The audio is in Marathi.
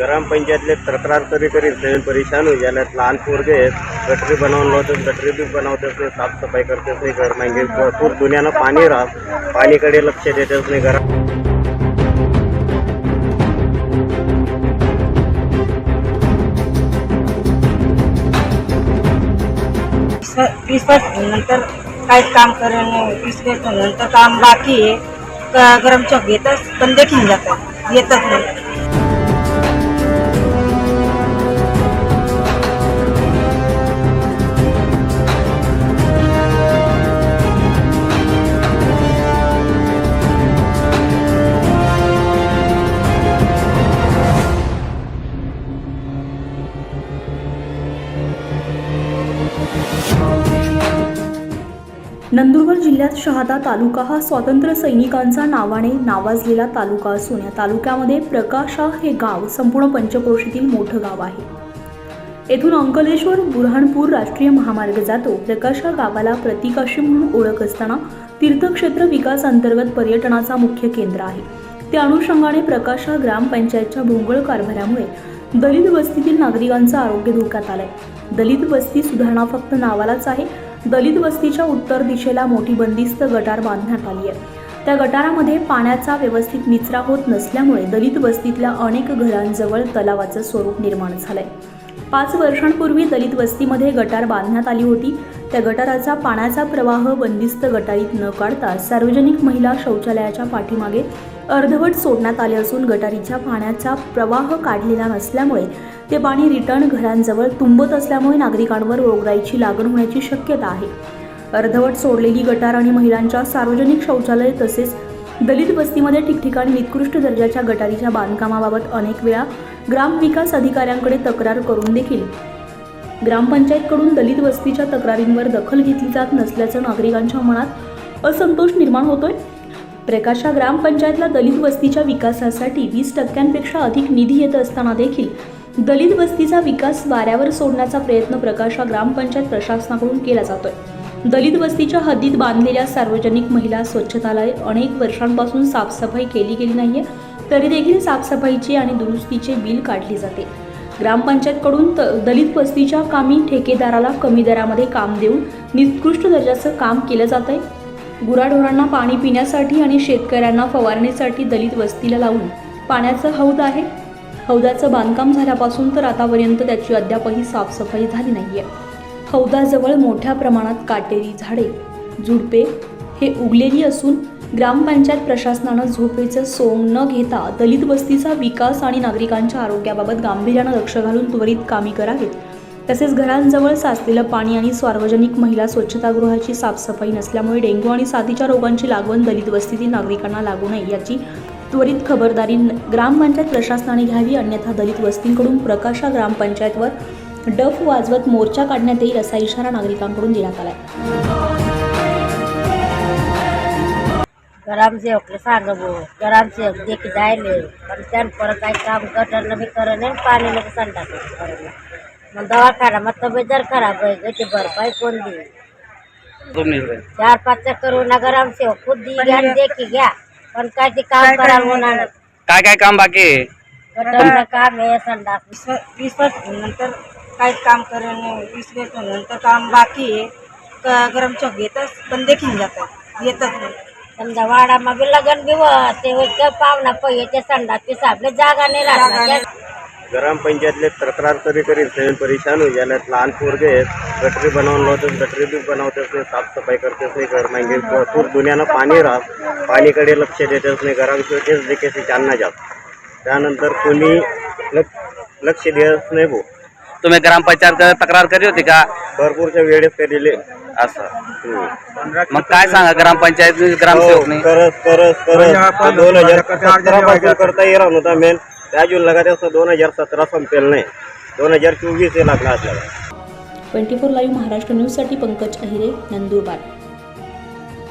ग्रामपंचायतले तक्रार तरी करीत नाही परेशान होई जाल्यात लहान पोरगे आहेत. गटरी बनवून लावतात गटरी बी बनवते नाही साफसफाई करतेच नाही. घर नाही भरपूर दुनियानं पाणी राहत पाणीकडे लक्ष देतच नाही. घरा वीस वर्ष नंतर काहीच काम करेल वीस वर्ष नंतर काम बाकी आहे. गरम चौक येतच पण देखील जातात. येतच नाही. नंदुरबार जिल्ह्यात शहादा तालुका हा स्वातंत्र्य सैनिकांचा नावाने नावाजलेला तालुका असून या तालुक्यामध्ये प्रकाशा हे गाव संपूर्ण पंचक्रोशीतील मोठं गाव आहे. येथून अंकलेश्वर बुरहाणपूर राष्ट्रीय महामार्ग जातो. प्रकाशा गावाला प्रतिकाशी म्हणून ओळख असताना तीर्थक्षेत्र विकास अंतर्गत पर्यटनाचा मुख्य केंद्र आहे. त्या अनुषंगाने प्रकाशा ग्रामपंचायतच्या भोंगळ कारभारामुळे दलित वस्तीतील नागरिकांचं आरोग्य धोक्यात आलंय. दलित वस्ती सुधारणा फक्त नावालाच आहे दलित वस्तीच्या उत्तर दिशेला मोठी बंदिस्त गटार बांधण्यात आली आहे. त्या गटारामध्ये पाण्याचा व्यवस्थित निचरा होत नसल्यामुळे दलित वस्तीतल्या अनेक घरांजवळ तलावाचं स्वरूप निर्माण झालंय. पाच वर्षांपूर्वी दलित वस्तीमध्ये गटार बांधण्यात आली होती. त्या गटाराचा पाण्याचा प्रवाह बंदिस्त गटारीत न काढता सार्वजनिक महिला शौचालयाच्या पाठीमागे अर्धवट सोडण्यात आले असून गटारीच्या पाण्याचा प्रवाह काढलेला नसल्यामुळे ते पाणी रिटर्न घरांजवळ तुंबत असल्यामुळे नागरिकांवर रोगराईची लागण होण्याची शक्यता आहे. अर्धवट सोडलेली गटार आणि महिलांच्या सार्वजनिक शौचालय तसेच दलित वस्तीमध्ये ठिकठिकाणी निकृष्ट दर्जाच्या गटारीच्या बांधकामाबाबत अनेक वेळा ग्रामविकास अधिकाऱ्यांकडे तक्रार करून देखील. ग्रामपंचायतकडून दलित वस्तीच्या तक्रारींवर दखल घेतली जात नसल्याचं नागरिकांच्या मनात असंतोष निर्माण होतोय. प्रकाशा ग्रामपंचायतला दलित वस्तीच्या विकासासाठी वीस टक्क्यांपेक्षा अधिक निधी येत असताना देखील दलित वस्तीचा विकास वाऱ्यावर सोडण्याचा प्रयत्न प्रकाशा ग्रामपंचायत प्रशासनाकडून केला जातोय. दलित वस्तीच्या हद्दीत बांधलेल्या सार्वजनिक महिला स्वच्छतालय अनेक वर्षांपासून साफसफाई केली गेली नाहीये तरी देखील साफसफाईचे आणि दुरुस्तीचे बिल काढले जाते. ग्रामपंचायतकडून त- दलित वस्तीच्या कामी ठेकेदाराला कमी दरामध्ये काम देऊन निकृष्ट दर्जाचं काम केलं जात आहे गुराढोरांना पाणी पिण्यासाठी आणि शेतकऱ्यांना फवारणीसाठी दलित वस्तीला लावून पाण्याचं हौद आहे. हौदाचं बांधकाम झाल्यापासून तर आतापर्यंत त्याची अद्यापही साफसफाई झाली नाही आहे हौदाजवळ मोठ्या प्रमाणात काटेरी झाडे झुडपे हे उगलेली असून ग्रामपंचायत प्रशासनानं झोपेचं सोंग न घेता दलित वस्तीचा विकास आणि नागरिकांच्या आरोग्याबाबत गांभीर्यानं लक्ष घालून त्वरित कामी करावीत. तसेच घरांजवळ साचलेलं पाणी आणि सार्वजनिक महिला स्वच्छतागृहाची साफसफाई नसल्यामुळे डेंग्यू आणि साथीच्या रोगांची लागवण दलित वस्तीतील नागरिकांना लागू नये याची त्वरित खबरदारी ग्रामपंचायत प्रशासनाने घ्यावी अन्यथा दलित वस्तींकडून प्रकाशा ग्रामपंचायतवर डफ वाजवत मोर्चा काढण्यात येईल असा इशारा नागरिकांकडून देण्यात आलाय. ग्रामसेवकला सांग भाऊ. ग्रामसेवक देखी जायले. पण त्यान परत काही काम गटरनं बी करत नाही पाणीनं बी संडास मग दवाखाना मग तब्येत जर खराब आहे गती भरपाई कोण देईल? चार पाच करू ना ग्रामसेवक खुद दी घ्या देखी घ्या. पण काय ते काम करायला होणार. काय काय काम बाकी आहे? गटरनं काम आहे संडास. वीस वर्ष नंतर काहीच काम करेल नाही वीस वर्ष नंतर काम बाकी आहे. ग- गरम चौक येतच पण देखील जातात येतच नाही. समजा वाडाમાં बी लगन बी ते होतं पाहुणा पहिजे संडास ते सापले जागा नाही राहणार ग्रामपंचायतले तक्रार तरी करीत नाही परेशान होई जाल्यात लहान पोरगे आहेत गटरी बनवून लावतात गटरी बी बनवतेच नाही साफसफाई करतेच नाही घर मागे भरपूर दुनियानं पाणी राहत पाणीकडे लक्ष देतेच नाही घरांशिवाय तेच देखील चालना जात. त्यानंतर कोणी लक्ष लक्ष देत नाही भाऊ. तुम्ही ग्रामपंचायत तक्रार करी होती का? भरपूरच्या वेळेस केलेले असं. मग काय सांगा ग्रामपंचायत ग्रामसेवकने? हो, करत करत करत दोन हजार सतरा पासून करता येणार नव्हता मेन त्या जून लगात दोन हजार सतरा संपेल नाही. दोन हजार चोवीस हे लागला आपल्याला. ट्वेंटी फोर लाईव्ह महाराष्ट्र न्यूजसाठी पंकज अहिरे नंदुरबार.